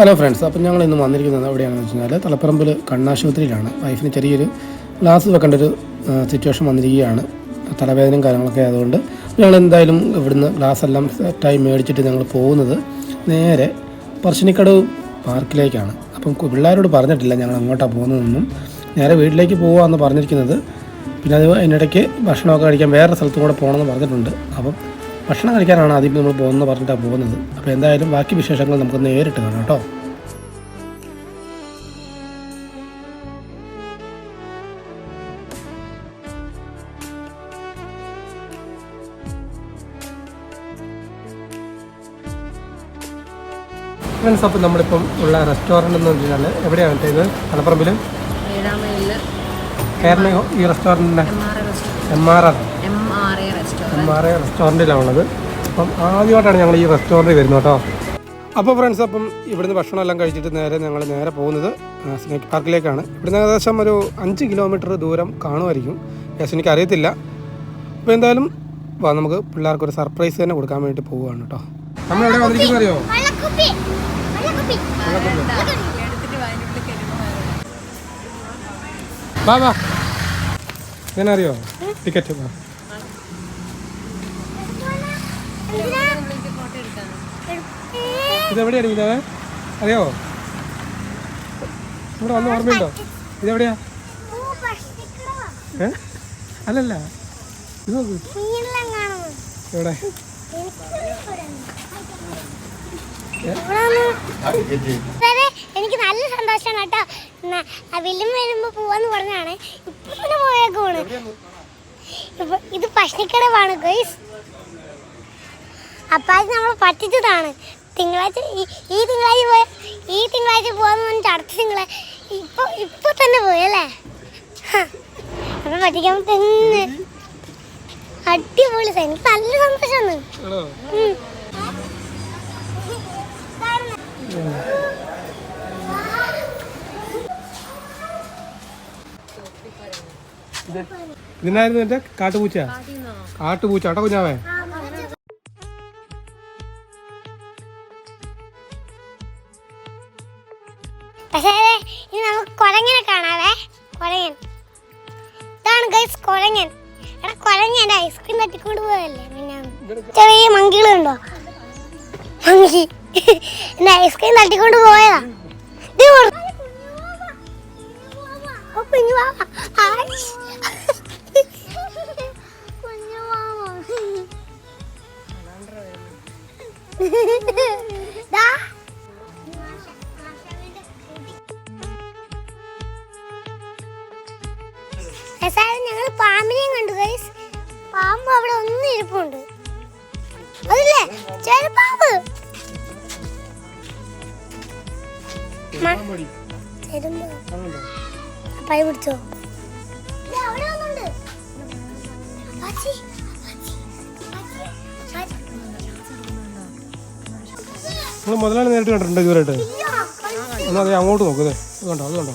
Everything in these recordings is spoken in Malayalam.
ഹലോ ഫ്രണ്ട്സ് അപ്പം ഞങ്ങൾ ഇന്ന് വന്നിരിക്കുന്നത് എവിടെയാണെന്ന് വെച്ച് കഴിഞ്ഞാൽ തലപ്പറമ്പിൽ കണ്ണാശുപത്രിയിലാണ്. വൈഫിന് ചെറിയൊരു ഗ്ലാസ് വെക്കേണ്ട ഒരു സിറ്റുവേഷൻ വന്നിരിക്കുകയാണ്. തലവേദനയും കാര്യങ്ങളൊക്കെ ആയതുകൊണ്ട് ഞങ്ങൾ എന്തായാലും ഇവിടുന്ന് ഗ്ലാസ് എല്ലാം സെറ്റായി മേടിച്ചിട്ട് ഞങ്ങൾ പോകുന്നത് നേരെ പറശ്ശിനിക്കടവ് പാർക്കിലേക്കാണ്. അപ്പം പിള്ളേരോട് പറഞ്ഞിട്ടില്ല ഞങ്ങൾ അങ്ങോട്ടാണ് പോകുന്നതെന്നും. നേരെ വീട്ടിലേക്ക് പോകാമെന്ന് പറഞ്ഞിരിക്കുന്നത്. പിന്നെ അത് അതിനിടയ്ക്ക് ഭക്ഷണമൊക്കെ കഴിക്കാൻ വേറെ സ്ഥലത്തും കൂടെ പോകണമെന്ന് പറഞ്ഞിട്ടുണ്ട്. അപ്പം ഭക്ഷണം കഴിക്കാനാണ് ആദ്യം നമ്മൾ പോകുന്നത് പറഞ്ഞിട്ടാണ് പോകുന്നത്. അപ്പോൾ എന്തായാലും ബാക്കി വിശേഷങ്ങൾ നമുക്ക് നേരിട്ട് കാണാം കേട്ടോ. ഫ്രണ്ട്സ് അപ്പോൾ നമ്മളിപ്പം ഉള്ള റെസ്റ്റോറന്റ് എന്ന് പറഞ്ഞാൽ എവിടെയാണ് ഇത് മലപ്പുറമ്പിൽ കേരള ഈ റെസ്റ്റോറന്റിന്റെ എം ആർ ആർ എം റെസ്റ്റോറന്റിലാണുള്ളത്. അപ്പം ആദ്യമായിട്ടാണ് ഞങ്ങൾ ഈ റെസ്റ്റോറന്റിൽ വരുന്നത് കേട്ടോ. അപ്പോൾ ഫ്രണ്ട്സ് അപ്പം ഇവിടുന്ന് ഭക്ഷണം എല്ലാം കഴിച്ചിട്ട് നേരെ ഞങ്ങൾ നേരെ പോകുന്നത് സ്നേക്ക് പാർക്കിലേക്കാണ്. ഇവിടുന്ന് ഏകദേശം ഒരു അഞ്ച് കിലോമീറ്റർ ദൂരം കാണുമായിരിക്കും. ഏകദേശം എനിക്ക് അറിയത്തില്ല. അപ്പോൾ എന്തായാലും വാ നമുക്ക് പിള്ളേർക്ക് ഒരു സർപ്രൈസ് തന്നെ കൊടുക്കാൻ വേണ്ടി പോവുകയാണ് കേട്ടോ. നമ്മൾ എവിടെ വന്നിരിക്കുന്നത് അറിയോ? ഞാനറിയോ വാ വാ. ഞാൻ അറിയോ ടിക്കറ്റ്. വാ. ഇതെവിടെയാണ് ഇതാവേ അറിയോ? ഇവിടെ വന്ന് ഓർമ്മയുണ്ടോ? ഇതെവിടെയാ? അല്ലല്ല. ഇത് നോക്ക്. എവിടെ? എനിക്ക് നല്ല സന്തോഷം കേട്ടോ. വില്ലും വരുമ്പോ പോവാന്ന് പറഞ്ഞാണ് ഇപ്പൊ തന്നെ പോയേക്കുവാണ്. ഇപ്പൊ ഇത് പഷ്ണിക്കടവാണ് ഗൈസ്. അത് നമ്മൾ പറ്റിച്ചതാണ്. തിങ്കളാഴ്ച ഈ ഈ തിങ്കളാഴ്ച പോയ ഈ തിങ്കളാഴ്ച പോകാന്ന് പറഞ്ഞിട്ട് അടുത്ത തിങ്കളാഴ്ച ഇപ്പൊ ഇപ്പൊ തന്നെ പോയല്ലേ. അപ്പൊ പഠിക്കാൻ തന്നെ അടിപൊളി. എനിക്ക് നല്ല സന്തോഷമാണ്. ഇതിനായിരുന്നു എന്റെ കാട്ടുപൂച്ച. കാട്ടുപൂച്ച. കേട്ടോ കുഞ്ഞാവേ. പക്ഷേ ഇനി നമുക്ക് കുരങ്ങനെ കാണാവേ. കുരങ്ങൻ. ഇതാണ് ഗൈസ് കുരങ്ങൻ. എടാ കുരങ്ങൻ ഐസ്ക്രീം തട്ടിക്കൊണ്ട് പോയല്ലേ പിന്നെ? ചെറിയ മങ്കികളുണ്ടോ മങ്കി എന്റെ ഐസ്ക്രീം തട്ടിക്കൊണ്ട് പോയതാ. കുഞ്ഞു. കുഞ്ഞു അവസാനം ഞങ്ങൾ പാമ്പിനെയും കണ്ടു ഗൈസ് പാമ്പ് അവിടെ ഒന്നും ഇരിപ്പുണ്ട്. അതില്ലേ? ചെറുപാമ്പ് അപ്പായി പിടിച്ചോ. അവിടെ ഒന്നുണ്ട് അപ്പാച്ചി. നിങ്ങൾ മുതലാളി നേരിട്ട് കണ്ടിട്ടുണ്ടോ ഇതുവരെയായിട്ട്. എന്നാൽ അതെ അങ്ങോട്ട് നോക്കൂ അത് കണ്ടോ? ഒന്ന്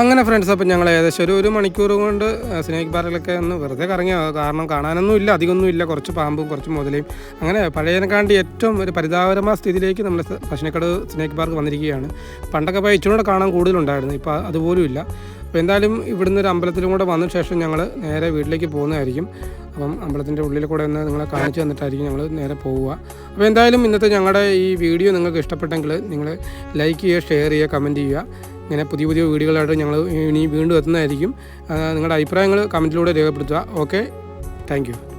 അങ്ങനെ ഫ്രണ്ട്സ് അപ്പം ഞങ്ങൾ ഏകദേശം ഒരു ഒരു മണിക്കൂർ കൊണ്ട് സ്നേക് പാർക്കിലൊക്കെ ഒന്ന് വെറുതെ കറങ്ങി. കാരണം കാണാനൊന്നും ഇല്ല അധികമൊന്നും ഇല്ല. കുറച്ച് പാമ്പും കുറച്ച് മുതലയും. അങ്ങനെ പഴയതിനെക്കാണ്ടി ഏറ്റവും ഒരു പരിതാപകരമായ സ്ഥിതിയിലേക്ക് നമ്മൾ പശുനക്കട് സ്നേക് പാർക്ക് വന്നിരിക്കുകയാണ്. പണ്ടൊക്കെ പോയി ഇച്ചിരി കാണാൻ കൂടുതലുണ്ടായിരുന്നു. ഇപ്പോൾ അതുപോലും ഇല്ല. അപ്പോൾ എന്തായാലും ഇവിടുന്ന് ഒരു അമ്പലത്തിലും കൂടെ വന്ന ശേഷം ഞങ്ങൾ നേരെ വീട്ടിലേക്ക് പോകുന്നതായിരിക്കും. അപ്പം അമ്പലത്തിന്റെ ഉള്ളിൽ കൂടെ ഒന്ന് നിങ്ങളെ കാണിച്ചു തന്നിട്ടായിരിക്കും ഞങ്ങൾ നേരെ പോവുക. അപ്പോൾ എന്തായാലും ഇന്നത്തെ ഞങ്ങളുടെ ഈ വീഡിയോ നിങ്ങൾക്ക് ഇഷ്ടപ്പെട്ടെങ്കിൽ നിങ്ങൾ ലൈക്ക് ചെയ്യുക ഷെയർ ചെയ്യുക കമന്റ് ചെയ്യുക. ഇങ്ങനെ പുതിയ പുതിയ വീഡിയോകളായിട്ട് ഞങ്ങൾ ഇനി വീണ്ടും എത്തുന്നതായിരിക്കും. നിങ്ങളുടെ അഭിപ്രായങ്ങൾ കമന്റിലൂടെ രേഖപ്പെടുത്തുക. ഓക്കെ? താങ്ക്